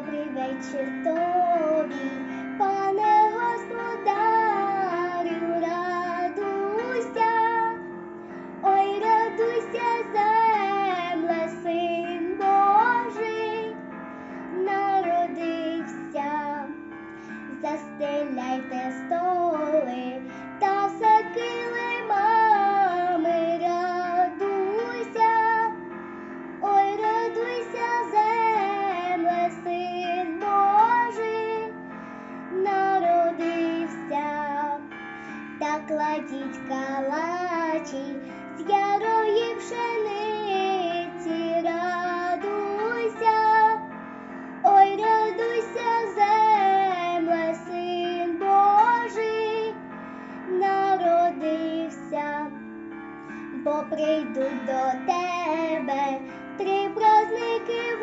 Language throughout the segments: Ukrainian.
Добрий вечір тобі, пане господарю, та кладіть калачі з ярої пшениці, радуйся, ой, радуйся, земле, син Божий, народився. Бо прийдуть до тебе три праздники в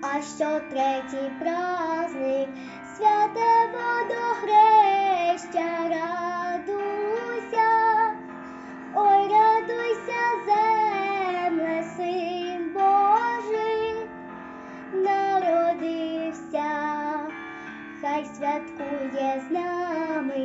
А що третій праздник, святе водохреща, радуйся, ой, радуйся, земле, син Божий, народився, хай святкує з нами.